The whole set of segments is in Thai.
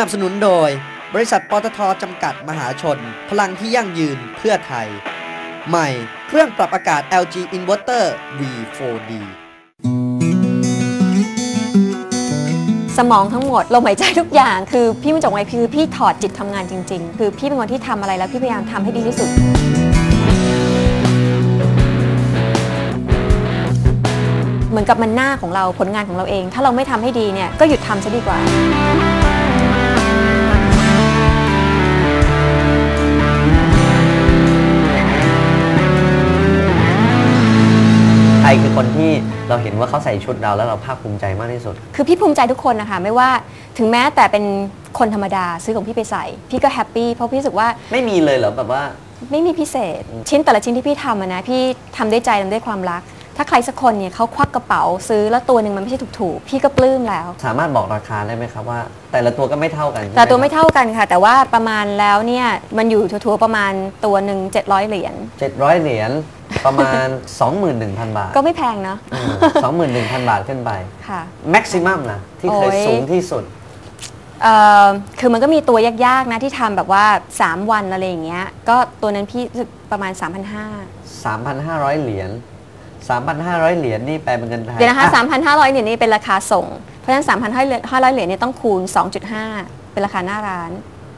นับสนุนโดย บริษัทปตทจำกัดมหาชน พลังที่ยั่งยืนเพื่อไทย ใหม่ เครื่องปรับอากาศ LG Inverter V4D สมองทั้งหมดลมหายใจทุกอย่าง คือพี่มันจงไว้คือพี่ถอดจิตทำงานจริง ๆ คือพี่เป็นคนที่ทำอะไรแล้วพี่พยายามทำให้ดีที่สุด เหมือนกับมันหน้าของเราผลงานของเราเอง ถ้าเราไม่ทำให้ดีเนี่ยก็หยุดทำซะดีกว่า ครคือคนที่เราเห็นว่าเขาใส่ชุดเราแล้วเราภาคภูมิใจมากที่สุด คือพี่ภูมิใจทุกคนนะคะไม่ว่าถึงแม้แต่เป็นคนธรรมดาซื้อของพี่ไปใส่ พี่ก็แฮปปี้เพราะพี่รู้สึกว่าไม่มีเลยเหรอแบบว่าไม่มีพิเศษ ชิ้นแต่ละชิ้นที่พี่ทำอะนะพี่ทำด้วยใจทำด้วยความรัก ถ้าใครสักคนเนี่ยเขาควักกระเป๋าซื้อแล้วตัวหนึ่งมันไม่ใช่ถูกๆ พี่ก็ปลื้มแล้ว สามารถบอกราคาได้ไหมครับว่า แต่ละตัวก็ไม่เท่ากันใช่หแต่ตัวไม่เท่ากันค่ะ แต่ว่าประมาณแล้วเนี่ยมันอยู่ทั่วๆประมาณตัวหนึ่ง700 เหรียญเจ็ดร้อยเหรียญประมาณ 21,000 บาทก็ไม่แพงเนาะสองหมื่นหนึ่งพันบาทขึ้นไปค่ะ แม็กซิมัมนะที่เคยโอ้ย สูงที่สุด เอ่อคือมันก็มีตัวยากๆนะที่ทำแบบว่า 3 วันอะไรอย่างเงี้ยก็ตัวนั้นพี่รู้สึกประมาณ 3,500 3,500 เหรียญ 3,500 เหรียญนี่แปลเป็นเงินไทยเดี๋ยวนะคะอ่3,500เหรียญนี่เป็นราคาส่ง เพราะฉะนั้น3,500เหรียญเนี่ยต้องคูณ 2.5 เป็นราคาหน้าร้าน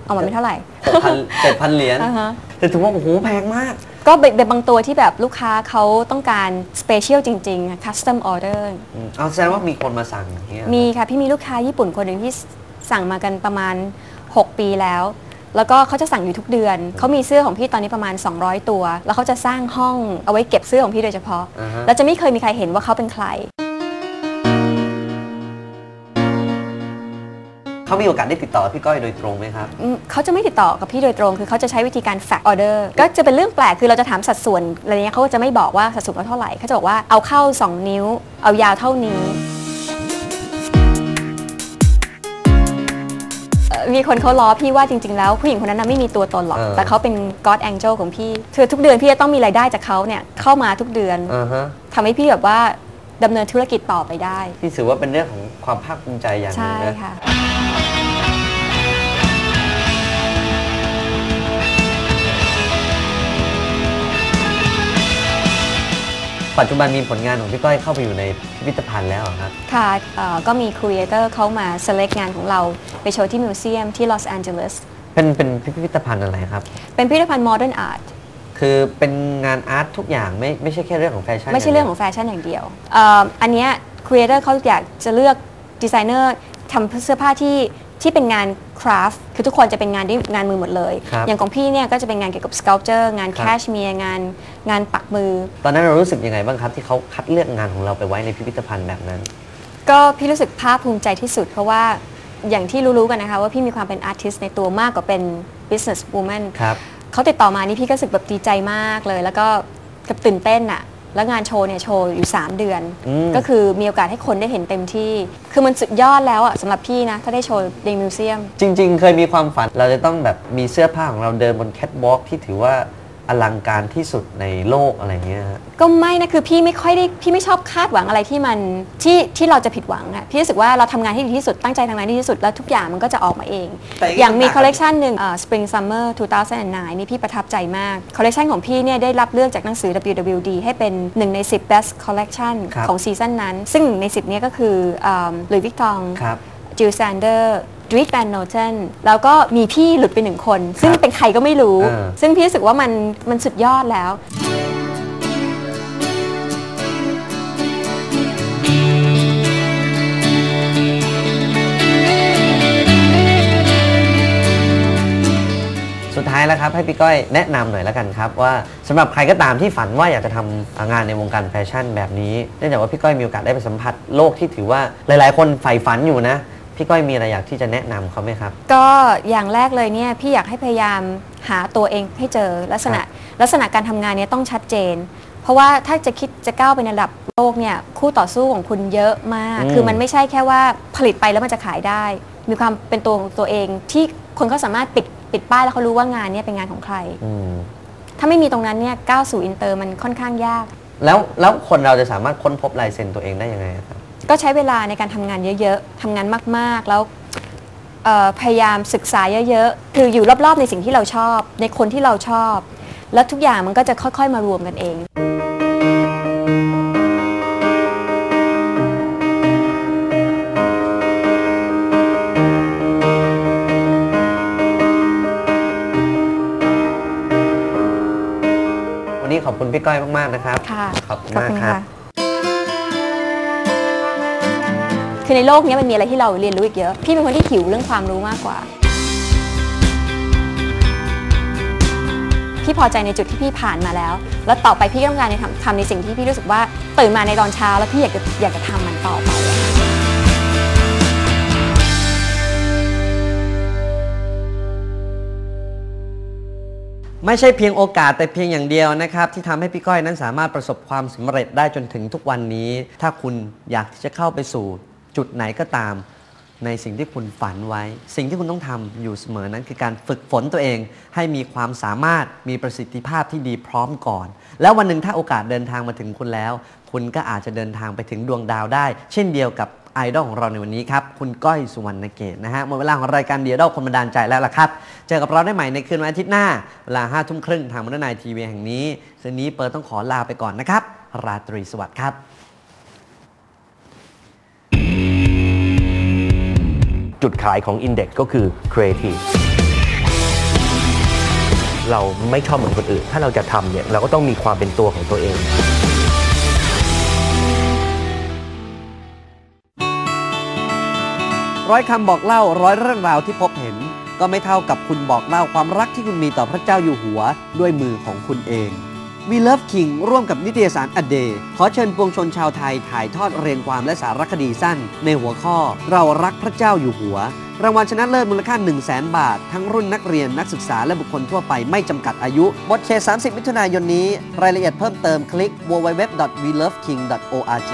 เอามาเป็นเท่าไหร่6,000 7,000เหรียญอ่าฮะแต่ถือว่าโอ้โหแพงมาก ก็เป็นบางตัวที่แบบลูกค้าเขาต้องการสเปเชียลจริงๆ custom order อืมเอาแสดงว่ามีคนมาสั่งอย่างเงี้ยมีค่ะ พี่มีลูกค้าญี่ปุ่นคนหนึ่งที่สั่งมากันประมาณ 6 ปีแล้ว แล้วก็เขาจะสั่งอยู่ทุกเดือน เขามีเสื้อของพี่ตอนนี้ประมาณ 200 ตัว แล้วเขาจะสร้างห้องเอาไว้เก็บเสื้อของพี่โดยเฉพาะ อ่าฮะ แล้วจะไม่เคยมีใครเห็นว่าเขาเป็นใคร เขามีโอกาสได้ติดต่อพี่ก้อยโดยตรงไหมครับ อืมเขาจะไม่ติดต่อกับพี่โดยตรง คือเขาจะใช้วิธีการ fax order ก็จะเป็นเรื่องแปลก คือเราจะถามสัดส่วนอะไรเงี้ยเขาก็จะไม่บอกว่าสัดส่วนเขาเท่าไหร่เขาจะบอกว่าเอาเข้า 2 นิ้ว เอายาวเท่านี้ มีคนเขาล้อพี่ว่าจริง ๆ แล้วผู้หญิงคนนั้นนะไม่มีตัวตนหรอก เออ แต่เขาเป็น God Angel ของพี่คือทุกเดือนพี่จะต้องมีรายได้จากเขาเนี่ยเข้ามาทุกเดือนอ่าฮะทำให้พี่แบบว่าดำเนินธุรกิจต่อไปได้ ที่ถือว่าเป็นเรื่องของความภาคภูมิใจอย่างหนึใช่งนะ ค่ะ ปัจจุบันมีผลงานของพี่ก้อยเข้าไปอยู่ในพิพิธภัณฑ์แล้วเหรอครับ ค่ะเอ่อก็มีครีเอเตอร์เขามา select งานของเราไปโชว์ที่มิวเซียมที่ลอสแอนเจลิส เป็นเป็นพิพิธภัณฑ์อะไรครับ เป็นพิพิธภัณฑ์ modern art คือเป็นงานอาร์ตทุกอย่างไม่ไม่ใช่แค่เรื่องของแฟชั่นไม่ใช่เรื่องของแฟชั่นอย่างเดียวเอ่ออันเนี้ยครีเอเตอร์เขาอยากจะเลือกดีไซเนอร์ทำเสื้อผ้าที่ ที่เป็นงานคราฟต์คือทุกคนจะเป็นงานด้วยงานมือหมดเลย ครับอย่างของพี่เนี่ยก็จะเป็นงานเกี่ยวกับ sculpture งานครับแคชเมียร์งานงานปักมือ ตอนนั้นเรารู้สึกยังไงบ้างครับที่เขาคัดเลือกงานของเราไปไว้ในพิพิธภัณฑ์แบบนั้น ก็พี่รู้สึกภาคภูมิใจที่สุด เพราะว่าอย่างที่รู้ๆกันนะคะว่าพี่มีความเป็นอาร์ติสในตัวมากกว่าเป็น business woman ครับ เขาติดต่อมานี่พี่ก็รู้สึกแบบดีใจมากเลย แล้วก็กับตื่นเต้นอะ แล้วงานโชว์เนี่ยโชว์อยู่ 3 เดือนอืมก็คือมีโอกาสให้คนได้เห็นเต็มที่ คือมันสุดยอดแล้วอะสำหรับพี่นะ ถ้าได้โชว์ในมิวเซียม จริง ๆ เคยมีความฝันเราจะต้องแบบมีเสื้อผ้าของเราเดินบนแคทวอล์กที่ถือว่า อลังการที่สุดในโลกอะไรเงี้ยฮะ ก็ไม่นะคือพี่ไม่ค่อยได้พี่ไม่ชอบคาดหวังอะไรที่มันที่ที่เราจะผิดหวังอะพี่รู้สึกว่าเราทำงานที่ดีที่สุดตั้งใจทำงานที่ดีที่สุดแล้วทุกอย่างมันก็จะออกมาเอง แต่อย่างนี้อย่างมีต่างกัน คอลเลกชันหนึ่งเอ่อ Spring Summer 2009 นี่พี่ประทับใจมาก คอลเลกชันของพี่เนี่ยได้รับเลือกจากหนังสือ WWD ให้เป็นหนึ่งใน 10 best collection ครับ ของซีซั่นนั้น ซึ่งหนึ่งใน 10เนี้ก็คือหลุยส์วิกตองครับ จิลแซนเดอร์ ดริทแวนโนเทนแล้วก็มีพี่หลุดไปหนึ่งคน ซึ่งเป็นใครก็ไม่รู้อ่าซึ่งพี่รู้สึกว่ามันมันสุดยอดแล้วสุดท้ายแล้วครับให้พี่ก้อยแนะนำหน่อยแล้วกันครับ ว่าสำหรับใครก็ตามที่ฝันว่าอยากจะทำงานในวงการแฟชั่นแบบนี้เนื่องจากว่าพี่ก้อยมีโอกาสได้ไปสัมผัสโลกที่ถือว่าหลาย ๆ คนใฝ่ฝันอยู่นะ พี่ก้อยมีอะไรอยากที่จะแนะนำเขาไหมครับ ก็อย่างแรกเลยเนี่ยพี่อยากให้พยายามหาตัวเองให้เจอลักษณะลักษณะการทำงานเนี้ต้องชัดเจน เพราะว่าถ้าจะคิดจะก้าวไปในระดับโลกเนี่ยคู่ต่อสู้ของคุณเยอะมาก อืม คือมันไม่ใช่แค่ว่าผลิตไปแล้วมันจะขายได้ มีความเป็นตัวของตัวเองที่คนเขาสามารถปิดปิดป้ายแล้วเขารู้ว่างานเนี้เป็นงานของใคร อืมถ้าไม่มีตรงนั้นเนี่ยก้าวสู่อินเตอร์มันค่อนข้างยาก แล้วแล้วคนเราจะสามารถค้นพบลายเซ็นตัวเองได้ยังไงครับ ก็ใช้เวลาในการทำงานเยอะๆทำงานมากๆ แล้วเอ่อพยายามศึกษาเยอะๆ คืออยู่รอบๆในสิ่งที่เราชอบ ในคนที่เราชอบ แล้วทุกอย่างมันก็จะค่อยๆมารวมกันเอง วันนี้ขอบคุณพี่ก้อยมาก ๆ นะครับ ค่ะขอบคุณมากครับ คือในโลกนี้มันมีอะไรที่เราเรียนรู้อีกเยอะ พี่เป็นคนที่หิวเรื่องความรู้มากกว่า พี่พอใจในจุดที่พี่ผ่านมาแล้ว แล้วต่อไปพี่ก็ต้องการในทำทำในสิ่งที่พี่รู้สึกว่าตื่นมาในตอนเช้า แล้วพี่อยากจะอยากจะทำมันต่อไปไม่ใช่เพียงโอกาสแต่เพียงอย่างเดียวนะครับที่ทำให้พี่ก้อยนั้นสามารถประสบความสำเร็จได้จนถึงทุกวันนี้ ถ้าคุณอยากที่จะเข้าไปสู่ จุดไหนก็ตาม ในสิ่งที่คุณฝันไว้ สิ่งที่คุณต้องทำอยู่เสมอนั้นคือการฝึกฝนตัวเอง ให้มีความสามารถมีประสิทธิภาพที่ดีพร้อมก่อน แล้ววันหนึ่งถ้าโอกาสเดินทางมาถึงคุณแล้ว คุณก็อาจจะเดินทางไปถึงดวงดาวได้ เช่นเดียวกับไอดอลของเราในวันนี้ครับ คุณก้อยสุวรรณเกตนะฮะหมดเวลาของรายการเดียวดอลคนบันดาลใจแล้วล่ะครับ เจอกับเราได้ใหม่ในคืนวันอาทิตย์หน้า เวลาห้าทุ่มครึ่งทางมรนายทีวีแห่งนี้คืนนี้เปิดต้องขอลาไปก่อนนะครับ ราตรีสวัสดิ์ครับ จุดขายของ Index ก็คือ Creative เราไม่ชอบเหมือนคนอื่น ถ้าเราจะทำเนี่ยเราก็ต้องมีความเป็นตัวของตัวเอง ร้อยคำบอกเล่าร้อยเรื่องราวที่พบเห็น ก็ไม่เท่ากับคุณบอกเล่าความรักที่คุณมีต่อพระเจ้าอยู่หัวด้วยมือของคุณเอง We Love King ร่วมกับนิตยสาร A Day ขอเชิญปวงชนชาวไทยถ่ายทอดเรียงความและสารคดีสั้น ในหัวข้อ เรารักพระเจ้าอยู่หัว รางวัลชนะเลิศมูลค่า 1 0 0 0 0แบาท ทั้งรุ่นนักเรียนนักศึกษาและบุคคลทั่วไปไม่จำกัดอายุบทเขต30 มิถุนายนนี้ รายละเอียดเพิ่มเติมคลิก www.weloveking.org